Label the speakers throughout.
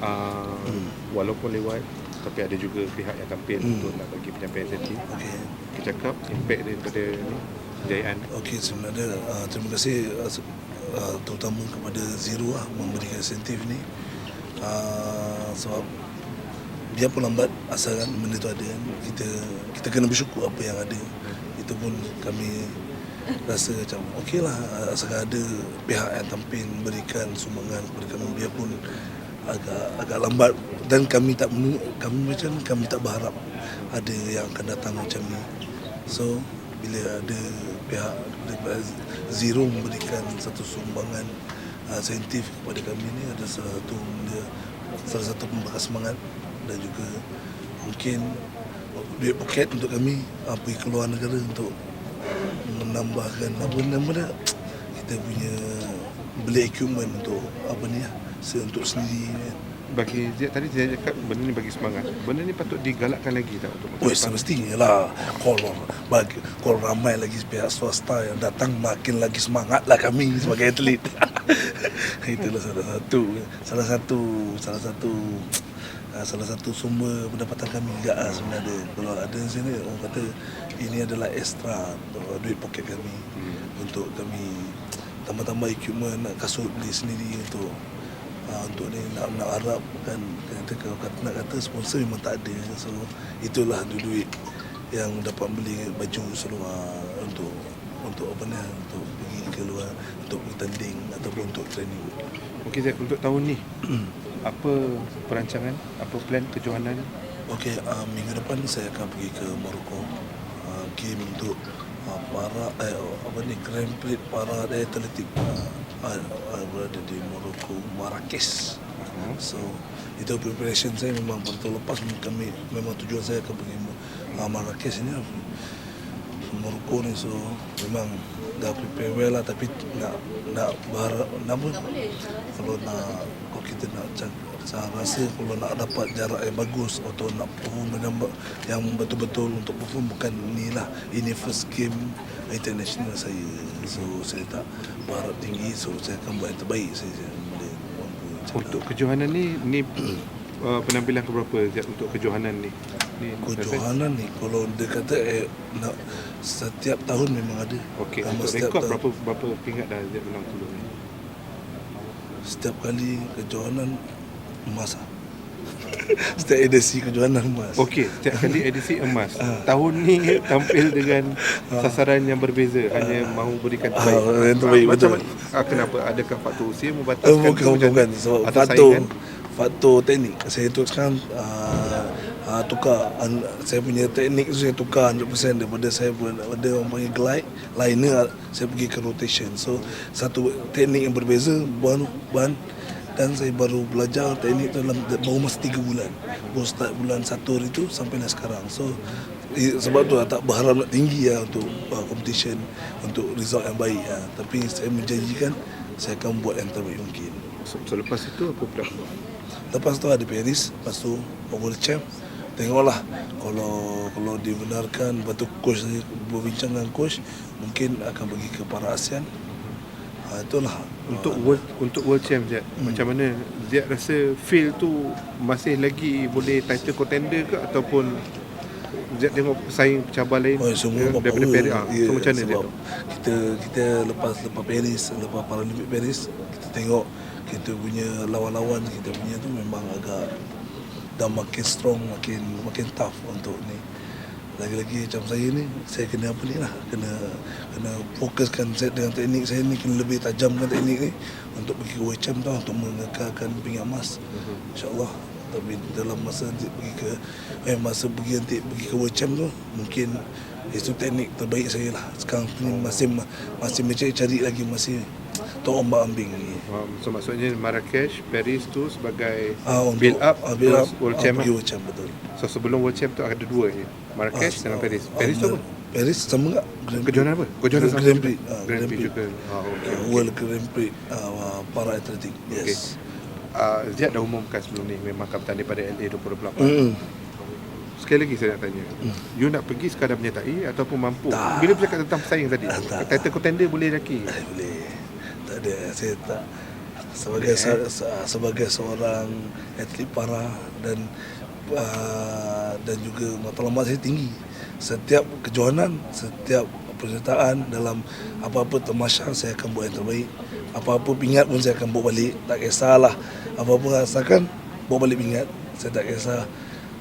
Speaker 1: uh,
Speaker 2: Hmm.
Speaker 1: walaupun lewat tapi ada juga pihak yang tampil
Speaker 2: Hmm.
Speaker 1: untuk nak bagi penyampaian insentif
Speaker 2: Okey.
Speaker 1: kita cakap impact daripada ni kejayaan
Speaker 2: Okey sebenarnya uh, terima kasih uh, uh, terutama kepada Zero lah memberikan insentif ni. Uh, sebab biarpun lambat asalkan benda tu ada kan kita kita kena bersyukur apa yang ada. Itu pun kami rasa macam okey lah asalkan ada pihak yang tampil berikan sumbangan kepada kami biarpun agak agak lambat dan kami tak menu- kami macam kami tak berharap ada yang akan datang macam ni. So bila ada pihak Zero memberikan satu sumbangan uh, insentif kepada kami ni ada satu benda salah satu pembakar semangat dan juga mungkin duit poket untuk kami uh, pergi keluar negara untuk menambahkan apa nama dia kita punya beli equipment untuk apa ni lah se- untuk sendiri kan.
Speaker 1: bagi Ziad tadi saya cakap benda ni bagi semangat benda ni patut digalakkan lagi tak untuk
Speaker 2: Oh,
Speaker 1: depan?
Speaker 2: semestinya lah kalau bagi kalau ramai lagi pihak swasta yang datang makin lagi semangat lah kami sebagai atlet. Itulah salah satu salah satu salah satu ah, salah satu sumber pendapatan kami juga lah sebenarnya. Kalau ada di sini orang kata ini adalah extra duit poket kami
Speaker 1: Hmm.
Speaker 2: untuk kami tambah-tambah equipment nak kasut beli sendiri untuk uh, untuk ni nak nak harap kan kata kalau kata nak kata sponsor memang tak ada. So itulah duit yang dapat beli baju seluar untuk untuk apa ni untuk pergi ke luar untuk pergi tanding ataupun untuk training.
Speaker 1: Okey Ziad untuk tahun ni apa perancangan apa plan kejohanan
Speaker 2: Okey, uh, minggu depan saya akan pergi ke Morocco. Uh, game untuk uh, para eh, apa ni Grand Prix para atletik uh, uh, uh, berada di Morocco, Marrakesh.
Speaker 1: Hmm.
Speaker 2: So itu preparation saya memang tahun lepas kami memang tujuan saya akan pergi uh, Marrakesh ni Morocco ni so memang dah prepare well lah tapi nak nak berharap nama kalau nak kalau kita nak saya rasa kalau nak dapat jarak yang bagus atau nak perform yang, betul-betul untuk perform bukan ni lah ini first game international saya. So saya tak berharap tinggi so saya akan buat yang terbaik saya saya boleh
Speaker 1: untuk kejohanan ni ni uh, penampilan ke berapa Ziad untuk kejohanan ni
Speaker 2: kejohanan ni kalau dia kata eh, nak setiap tahun memang ada
Speaker 1: Okey,
Speaker 2: Memang
Speaker 1: untuk rekod
Speaker 2: tahun.
Speaker 1: berapa berapa pingat dah Ziad menang sebelum ni?
Speaker 2: setiap kali kejohanan emas lah. setiap edisi kejohanan emas
Speaker 1: Okey, setiap kali edisi emas.
Speaker 2: Ah.
Speaker 1: Tahun ni tampil dengan sasaran yang berbeza, hanya mahu berikan
Speaker 2: Ah,
Speaker 1: terbaik.
Speaker 2: yang terbaik,
Speaker 1: Macam
Speaker 2: betul.
Speaker 1: Ah, kenapa? Adakah faktor usia membataskan?
Speaker 2: bukan,
Speaker 1: ke macam
Speaker 2: bukan.
Speaker 1: mana?
Speaker 2: Sebab faktor,
Speaker 1: saingan?
Speaker 2: faktor teknik. Saya tu sekarang uh, uh, tukar. Uh, saya punya teknik tu saya tukar 100% daripada saya daripada orang panggil glide. Liner, saya pergi ke rotation. So, satu teknik yang berbeza, bahan, bahan dan saya baru belajar teknik tu dalam baru masa 3 bulan. Baru start bulan 1 hari tu sampai lah sekarang. So, sebab tu lah, tak berharap nak tinggi lah untuk uh, competition, untuk result yang baik. lah. Tapi saya menjanjikan saya akan buat yang terbaik mungkin.
Speaker 1: So, selepas itu apa pula?
Speaker 2: Lepas tu ada Paris, lepas tu World Champ. Tengoklah kalau kalau dibenarkan lepas tu coach berbincang dengan coach mungkin akan pergi ke para ASEAN. Ha, itulah
Speaker 1: Untuk world untuk world champ Ziad,
Speaker 2: Hmm.
Speaker 1: macam mana Ziad rasa feel tu masih lagi boleh title contender ke ataupun Ziad tengok pesaing cabar lain
Speaker 2: Oh, semua
Speaker 1: eh, daripada. Paris ah.
Speaker 2: Ya,
Speaker 1: so macam mana tu?
Speaker 2: kita kita lepas lepas Paris, lepas Paralimpik Paris, kita tengok kita punya lawan-lawan kita punya tu memang agak dah makin strong, makin makin tough untuk ni. Lagi-lagi macam saya ni, saya kena apa ni lah, kena kena fokuskan set dengan teknik saya ni, kena lebih tajamkan teknik ni untuk pergi ke World Champ tau, untuk mengekalkan pingat emas. InsyaAllah. Tapi dalam masa nanti pergi ke eh masa pergi nanti pergi ke World Champ tu mungkin itu teknik terbaik saya lah. Sekarang ni masih masih mencari cari lagi masih tok ombak ambing.
Speaker 1: Um, so maksudnya Marrakesh, Paris tu sebagai
Speaker 2: Ah, untuk,
Speaker 1: build up
Speaker 2: ah, build up
Speaker 1: World
Speaker 2: ah,
Speaker 1: Champ. lah.
Speaker 2: World Champ betul.
Speaker 1: So sebelum World Champ tu ada dua je. Marrakesh
Speaker 2: Ah,
Speaker 1: dengan Paris. Paris tu apa?
Speaker 2: Paris sama? Grand Prix.
Speaker 1: Kejohanan apa? Kejohanan sama
Speaker 2: Grand
Speaker 1: juga?
Speaker 2: Prix. Ah,
Speaker 1: Grand Prix juga. Ah, okey. okey.
Speaker 2: World Grand Prix ah, para atletik. Yes.
Speaker 1: Uh, Ziad dah umumkan sebelum ni memang akan bertanding pada LA 2028.
Speaker 2: Hmm.
Speaker 1: Sekali lagi saya nak tanya. You nak pergi sekadar menyertai ataupun mampu?
Speaker 2: Tak.
Speaker 1: Bila bercakap tentang pesaing tadi,
Speaker 2: Tak, tak.
Speaker 1: title contender boleh lagi.
Speaker 2: Eh, boleh. Tak ada. Saya tak sebagai
Speaker 1: Boleh,
Speaker 2: se, se- sebagai seorang atlet para dan uh, dan juga matlamat saya tinggi. Setiap kejohanan, setiap penyertaan dalam apa-apa tamasya saya akan buat yang terbaik. Apa-apa pingat pun saya akan bawa balik. Tak kisahlah apa-apa rasakan bawa balik pingat. Saya tak kisah.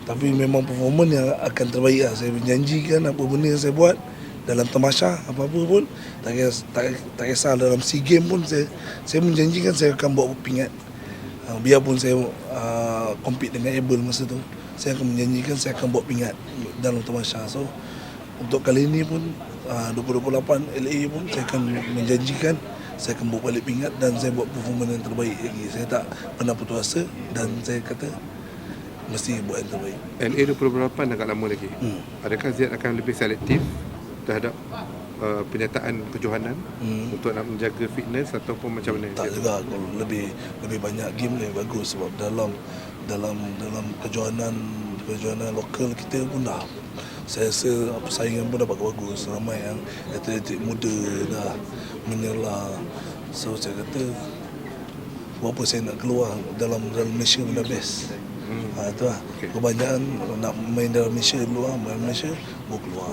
Speaker 2: Tapi memang performan yang akan terbaik lah. Saya menjanjikan apa benda yang saya buat dalam tamasya apa-apa pun tak kisah, tak, tak kisah dalam SEA Games pun saya saya menjanjikan saya akan bawa pingat. Uh, biarpun saya uh, compete dengan able masa tu saya akan menjanjikan saya akan bawa pingat dalam tamasya. So untuk kali ini pun uh, 2028 LA pun saya akan menjanjikan saya akan bawa balik pingat dan saya buat performance yang terbaik lagi. Saya tak pernah putus asa dan saya kata mesti buat yang terbaik.
Speaker 1: LA 2028 agak lama lagi.
Speaker 2: hmm.
Speaker 1: Adakah Ziad akan lebih selektif terhadap uh, penyertaan kejohanan
Speaker 2: Hmm.
Speaker 1: untuk nak menjaga fitness ataupun macam mana?
Speaker 2: Tak juga kalau lebih lebih banyak game lebih bagus sebab dalam dalam dalam kejohanan kejohanan lokal kita pun dah saya rasa persaingan pun dah bagus ramai yang atlet muda dah menyerlah so saya kata buat apa saya nak keluar dalam dalam Malaysia pun dah best
Speaker 1: Hmm.
Speaker 2: ha, tu lah
Speaker 1: Okey.
Speaker 2: kebanyakan nak main dalam Malaysia dulu lah main Malaysia baru keluar